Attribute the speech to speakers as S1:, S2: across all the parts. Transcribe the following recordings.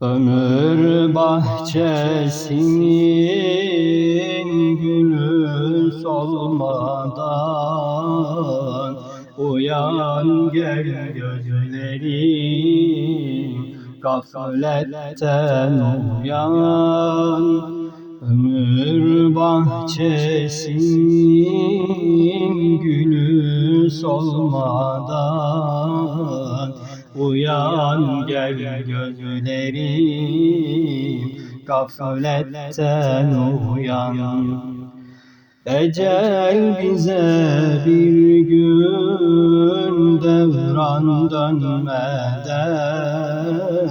S1: Ömür bahçesinin gülü solmadan Uyan gel gözlerim gafletten uyan. Ömür bahçesinin gülü solmadan Uyan gel gözlerim. gafletten uyan. Ecel bize bir gün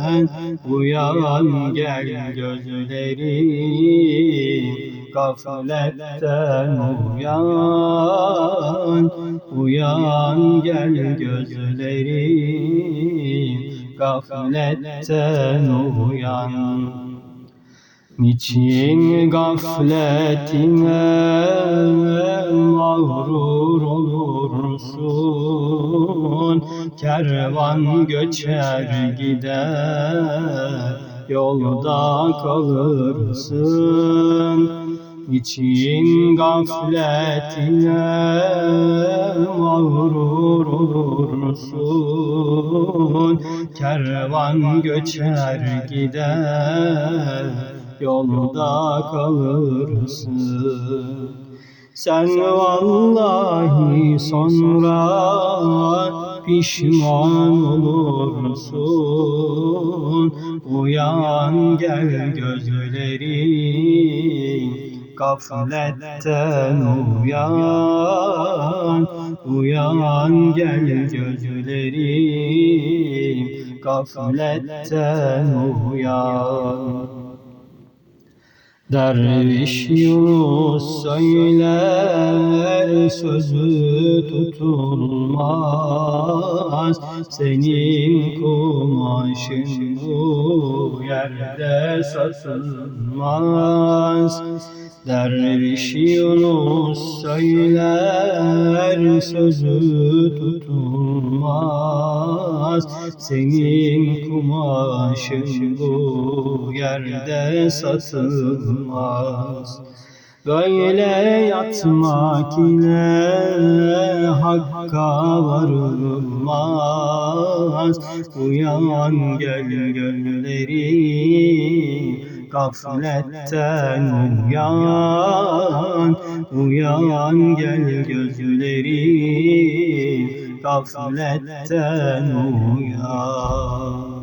S1: dönmeden Uyan gel gözlerim gafletten uyan. Uyan gel gözlerim gafletten uyan. Niçin gafletine mağrur olursun Kervan göçer gider yolda kalırsın. Niçin gafletine mağrur olursun. Kervan göçer gider yolda kalırsın. Sen vallahi sonra pişman olursun. Uyan gel gözlerim gafletten uyan. Uyan gel gözlerim gafletten uyan Derviş Yunus söyler sözü tutulmaz. Senin kumaşın bu yerde satılmaz Derviş Yunus söyler sözü tutulmaz. Senin kumaşın bu yerde satılmaz. Böyle yatmak ile hakka varılmaz. Uyan gel göllerim Gafletten uyan, uyan gel gözlerim Gafletten uyan